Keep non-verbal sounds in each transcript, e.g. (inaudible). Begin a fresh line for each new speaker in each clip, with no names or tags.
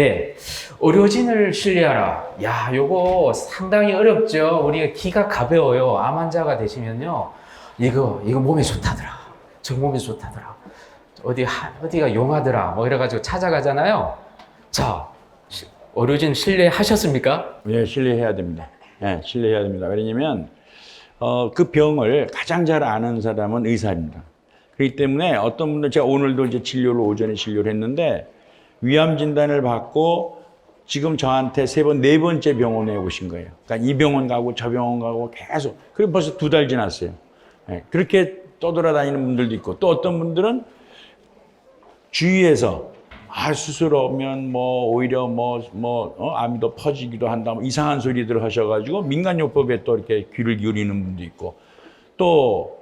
네. 의료진을 신뢰하라. 야, 요거 상당히 어렵죠. 우리가 기가 가벼워요. 암 환자가 되시면요. 이거, 이거 몸에 좋다더라. 저 몸에 좋다더라. 어디, 하- 어디가 용하더라. 뭐 이래가지고 찾아가잖아요. 자, 시- 의료진 신뢰하셨습니까?
예, 신뢰해야 됩니다. 예, 신뢰해야 됩니다. 왜냐면 어, 그 병을 가장 잘 아는 사람은 의사입니다. 그렇기 때문에 어떤 분들 제가 오늘도 이제 진료를 오전에 진료를 했는데 위암 진단을 받고 지금 저한테 세 번, 네 번째 병원에 오신 거예요. 그러니까 이 병원 가고 저 병원 가고 계속. 그리고 벌써 두 달 지났어요. 예, 그렇게 떠돌아다니는 분들도 있고 또 어떤 분들은 주위에서 아 수술하면 뭐 오히려 뭐뭐 어, 암이 더 퍼지기도 한다 뭐 이상한 소리들 하셔가지고 민간요법에 또 이렇게 귀를 기울이는 분도 있고 또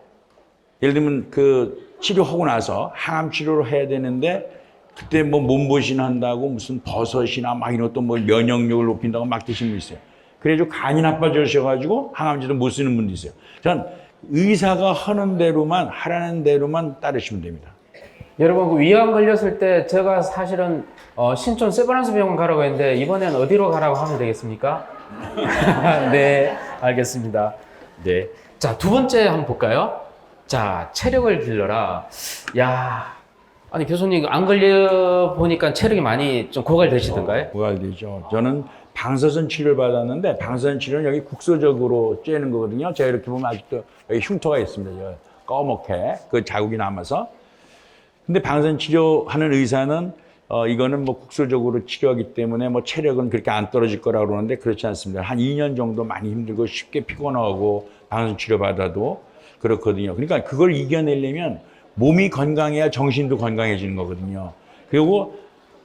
예를 들면 그 치료하고 나서 항암 치료를 해야 되는데 그때 뭐 몸보신 한다고 무슨 버섯이나 막 이런 또뭐 면역력을 높인다고 막 드시는 분 있어요. 그래가지고 간이 나빠져셔가지고 항암제도 못 쓰는 분도 있어요. 전 의사가 하는 대로만 하라는 대로만 따르시면 됩니다.
여러분, 그 위암 걸렸을 때 제가 사실은 어, 신촌 세브란스 병원 가라고 했는데 이번엔 어디로 가라고 하면 되겠습니까? (laughs) 네, 알겠습니다. 네. 자, 두 번째 한번 볼까요? 자, 체력을 길러라. 야, 아니 교수님 안 걸려 보니까 체력이 많이 좀 고갈되시던가요?
고갈되죠. 저는 방사선 치료를 받았는데 방사선 치료는 여기 국소적으로 쬐는 거거든요. 제가 이렇게 보면 아직도 여기 흉터가 있습니다. 저 꺼멓게 그 자국이 남아서. 근데 방사선 치료하는 의사는 어 이거는 뭐 국소적으로 치료하기 때문에 뭐 체력은 그렇게 안 떨어질 거라고 그러는데 그렇지 않습니다. 한 2년 정도 많이 힘들고 쉽게 피곤하고 방사선 치료 받아도 그렇거든요. 그러니까 그걸 이겨내려면 몸이 건강해야 정신도 건강해지는 거거든요. 그리고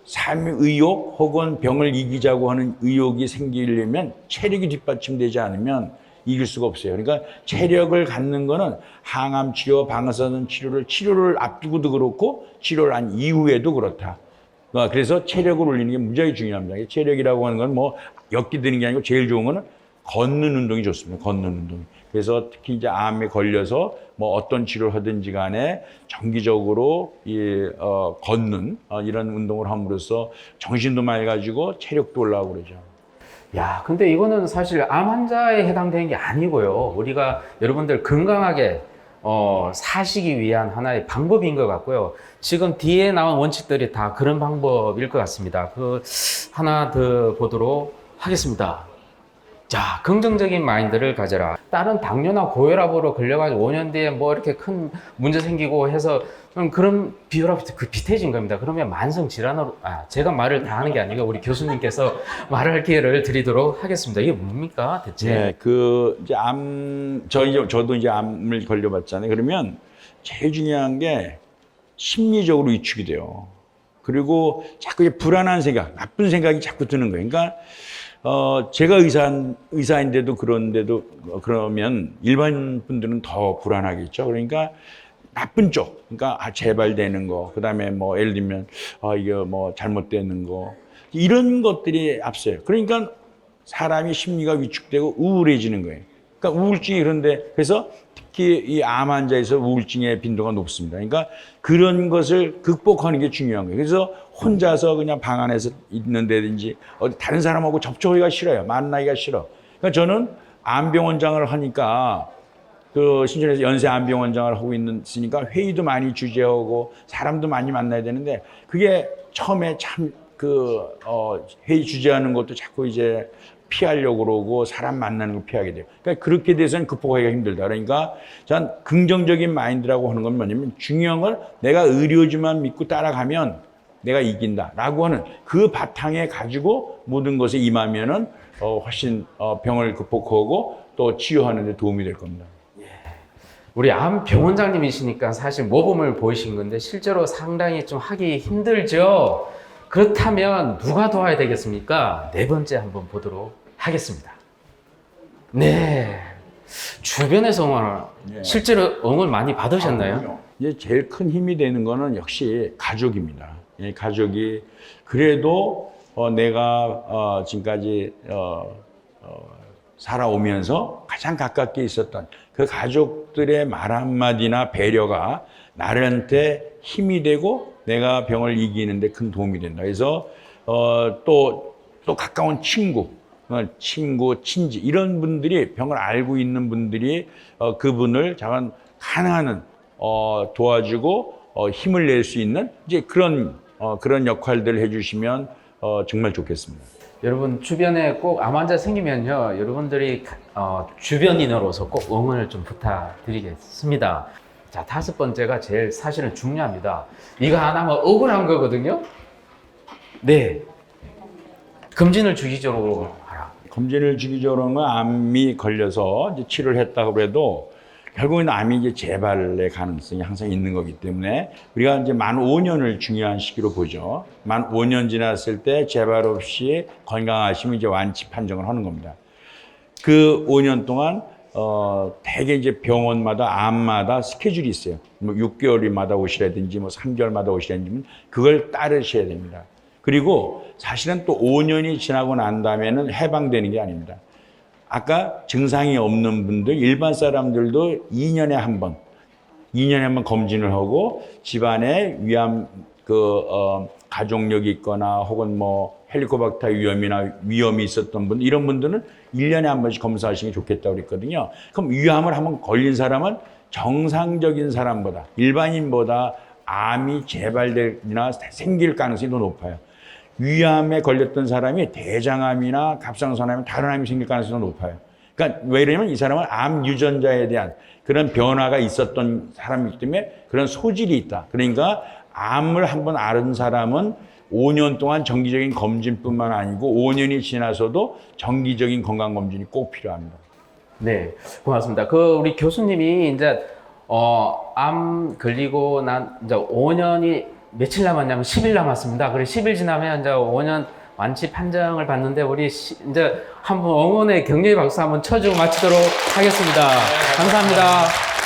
삶의 의욕 혹은 병을 이기자고 하는 의욕이 생기려면 체력이 뒷받침되지 않으면 이길 수가 없어요. 그러니까 체력을 갖는 거는 항암 치료, 방사선 치료를 치료를 앞두고도 그렇고 치료를 한 이후에도 그렇다. 어, 그래서 체력을 올리는 게 무지하게 중요합니다. 체력이라고 하는 건 뭐 엮기 드는 게 아니고 제일 좋은 거는 걷는 운동이 좋습니다. 걷는 운동. 그래서 특히 이제 암에 걸려서 뭐 어떤 치료를 하든지 간에 정기적으로 이 어, 걷는 어, 이런 운동을 함으로써 정신도 맑아지고 체력도 올라오고 그러죠.
야, 근데 이거는 사실 암 환자에 해당되는 게 아니고요. 우리가 여러분들 건강하게 어, 사시기 위한 하나의 방법인 것 같고요. 지금 뒤에 나온 원칙들이 다 그런 방법일 것 같습니다. 그 하나 더 보도록 하겠습니다. 자, 긍정적인 마인드를 가져라. 다른 당뇨나 고혈압으로 걸려가지고 5년 뒤에 뭐 이렇게 큰 문제 생기고 해서 좀 그런 비혈압 그 비태진 겁니다. 그러면 만성 질환으로 아 제가 말을 다 하는 게 아니고 우리 교수님께서 (laughs) 말할 기회를 드리도록 하겠습니다. 이게 뭡니까 대체?
네, 그 이제 암, 저 이제 저도 이제 암을 걸려봤잖아요. 그러면 제일 중요한 게 심리적으로 위축이 돼요. 그리고 자꾸 이제 불안한 생각, 나쁜 생각이 자꾸 드는 거예요. 그러니까 어, 제가 의사, 의사인데도 그런데도 어, 그러면 일반 분들은 더 불안하겠죠. 그러니까 나쁜 쪽, 그러니까 아, 재발되는 거, 그 다음에 뭐 예를 들면 아, 이거 뭐 잘못되는 거, 이런 것들이 앞서요. 그러니까 사람이 심리가 위축되고 우울해지는 거예요. 그러니까 우울증이 그런데 그래서 특히 이 암 환자에서 우울증의 빈도가 높습니다. 그러니까 그런 것을 극복하는 게 중요한 거예요. 그래서 혼자서 그냥 방 안에서 있는다든지 어디 다른 사람하고 접촉하기가 싫어요. 만나기가 싫어. 그러니까 저는 암병원장을 하니까 그 신촌에서 연세 암병원장을 하고 있는 있으니까 회의도 많이 주재하고 사람도 많이 만나야 되는데 그게 처음에 참 그 어, 회의 주재하는 것도 자꾸 이제 피하려고 그러고 사람 만나는 걸 피하게 돼요. 그러니까 그렇게 돼서는 극복하기가 힘들다. 그러니까 전 긍정적인 마인드라고 하는 건 뭐냐면 중요한 건 내가 의료지만 믿고 따라가면 내가 이긴다라고 하는 그 바탕에 가지고 모든 것에 임하면은 어, 훨씬 어, 병을 극복하고 또 치유하는 데 도움이 될 겁니다.
우리 암 병원장님이시니까 사실 모범을 보이신 건데 실제로 상당히 좀 하기 힘들죠. 그렇다면 누가 도와야 되겠습니까? 네 번째 한번 보도록 하겠습니다. 네. 주변에서 응원,
네.
실제로 응원 많이 받으셨나요?
그럼요. 이제 제일 큰 힘이 되는 거는 역시 가족입니다. 예, 가족이 그래도 어, 내가 어, 지금까지 어, 어, 살아오면서 가장 가깝게 있었던 그 가족들의 말 한마디나 배려가 나한테 힘이 되고 내가 병을 이기는데 큰 도움이 된다. 그래서 어, 또, 또 가까운 친구, 어, 친구, 친지, 이런 분들이 병을 알고 있는 분들이 어, 그분을 잠깐 가능한 한 어, 도와주고 어, 힘을 낼 수 있는 이제 그런, 어, 그런 역할들을 해주시면 어, 정말 좋겠습니다.
여러분 주변에 꼭 암 환자 생기면요 여러분들이 어, 주변인으로서 꼭 응원을 좀 부탁드리겠습니다 자 다섯 번째가 제일 사실은 중요합니다 이거 안 하면 억울한 거거든요 네 검진을 주기적으로 하라
검진을 주기적으로 하면 암이 걸려서 이제 치료를 했다고 해도 결국에는 암이 이제 재발의 가능성이 항상 있는 거기 때문에 우리가 이제 만 5년을 중요한 시기로 보죠. 만 5년 지났을 때 재발 없이 건강하시면 이제 완치 판정을 하는 겁니다. 그 5년 동안 어 대개 이제 병원마다 암마다 스케줄이 있어요. 뭐 6개월마다 오시라든지 뭐 3개월마다 오시라든지 그걸 따르셔야 됩니다. 그리고 사실은 또 5년이 지나고 난 다음에는 해방되는 게 아닙니다. 아까 증상이 없는 분들 일반 사람들도 2년에 한 번, 2년에 한 번 검진을 하고 집안에 위암 그 어, 가족력이 있거나 혹은 뭐 헬리코박터 위험이나 위험이 있었던 분 이런 분들은 1년에 한 번씩 검사하시는 게 좋겠다고 그랬거든요. 그럼 위암을 한번 걸린 사람은 정상적인 사람보다 일반인보다 암이 재발되거나 생길 가능성이 더 높아요. 위암에 걸렸던 사람이 대장암이나 갑상선암이 다른 암이 생길 가능성이 더 높아요. 그러니까 왜 이러냐면 이 사람은 암 유전자에 대한 그런 변화가 있었던 사람이기 때문에 그런 소질이 있다. 그러니까 암을 한번 앓은 사람은 5년 동안 정기적인 검진뿐만 아니고 5년이 지나서도 정기적인 건강 검진이 꼭 필요합니다.
네, 고맙습니다. 그 우리 교수님이 이제 어, 암 걸리고 난 이제 5년이 며칠 남았냐면 10일 남았습니다. 그래 10일 지나면 이제 5년 완치 판정을 받는데 우리 시- 이제 한번 응원의 격려의 박수 한번 쳐주고 마치도록 하겠습니다. 감사합니다.